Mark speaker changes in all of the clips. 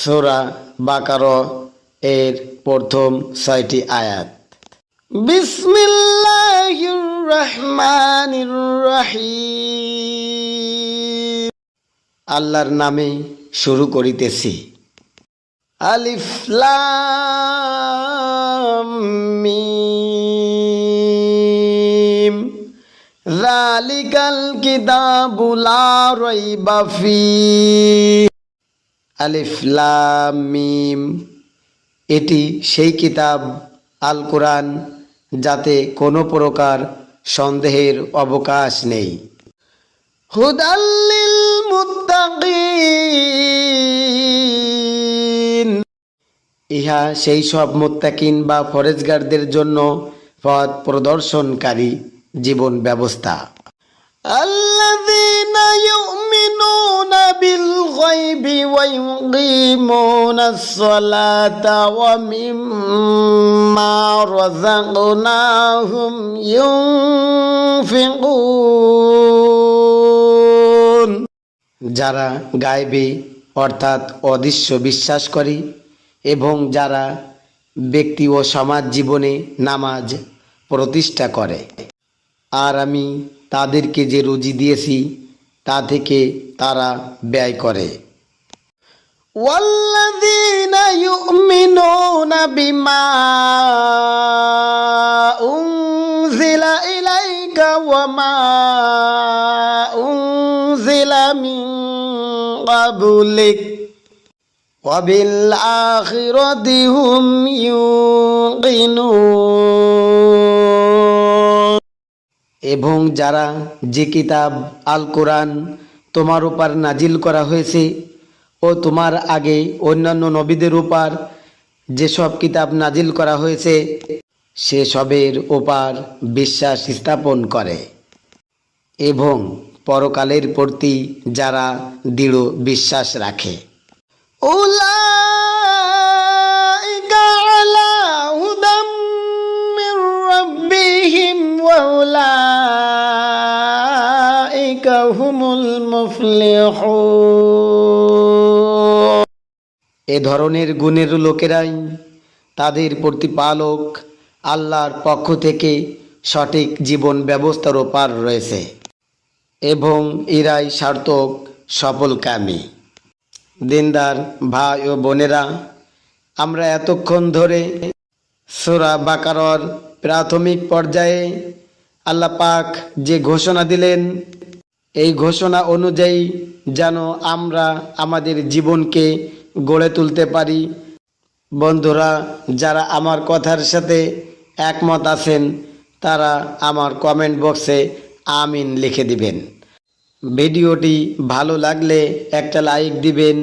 Speaker 1: সোরা বাকার এর প্রথম ছয়টি আয়াত। বিসমিল্লাহির রহমানির রহিম আল্লাহর নামে শুরু করিতেছি। আলিফ লাম মিম। যালিকাল কিতাবু লা রাইবা ফীহ আলিফ এটি সেই কিতাব আল কোরআন যাতে কোনো প্রকার সন্দেহের অবকাশ নেই। হুদাল্লিল ইহা সেই সব মোত্তাকিন বা ফরেজগারদের জন্য পথ প্রদর্শনকারী জীবন ব্যবস্থা। আল্লাহ ويقيمون الصلاة ومما رزقناهم ينفقون যারা গায়েবে অর্থাৎ অদৃশ্য বিশ্বাস করে এবং যারা ব্যক্তি ও সমাজ জীবনে নামাজ প্রতিষ্ঠা করে আর আমি তাদেরকে যে রুজি দিয়েছি তা থেকে তারা ব্যয় করে والذين يؤمنون بما أنزل إليك وما أنزل من قبلك وبالآخرة هم يوقنون এবং যারা যে কিতাব আল কোরআন তোমার উপর নাজিল করা হয়েছে ও তোমার আগে অন্যান্য নবীদের উপর যেসব কিতাব নাজিল করা হয়েছে সেসবের ওপার বিশ্বাস স্থাপন করে এবং পরকালের প্রতি যারা দৃঢ় বিশ্বাস রাখে أولئك على هدى من ربهم وأولئك هم المفلحون এ ধরনের গুণের লোকেরাই তাদের প্রতিপালক আল্লাহর পক্ষ থেকে সঠিক জীবন ব্যবস্থার ওপার রয়েছে এবং এরাই সার্থক সফলকামী দিনদার ভাই ও বোনেরা, আমরা এতক্ষণ ধরে সোরা বাকারর প্রাথমিক পর্যায়ে আল্লাহ পাক যে ঘোষণা দিলেন, এই ঘোষণা অনুযায়ী যেন আমরা আমাদের জীবনকে গড়ে তুলতে পারি। বন্ধুরা, যারা আমার কথার সাথে একমত আছেন, তারা আমার কমেন্ট বক্সে আমিন লিখে দিবেন। ভিডিওটি ভালো লাগলে একটা লাইক দিবেন।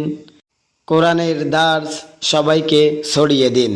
Speaker 1: কোরআনের দার্স সবাইকে ছড়িয়ে দিন।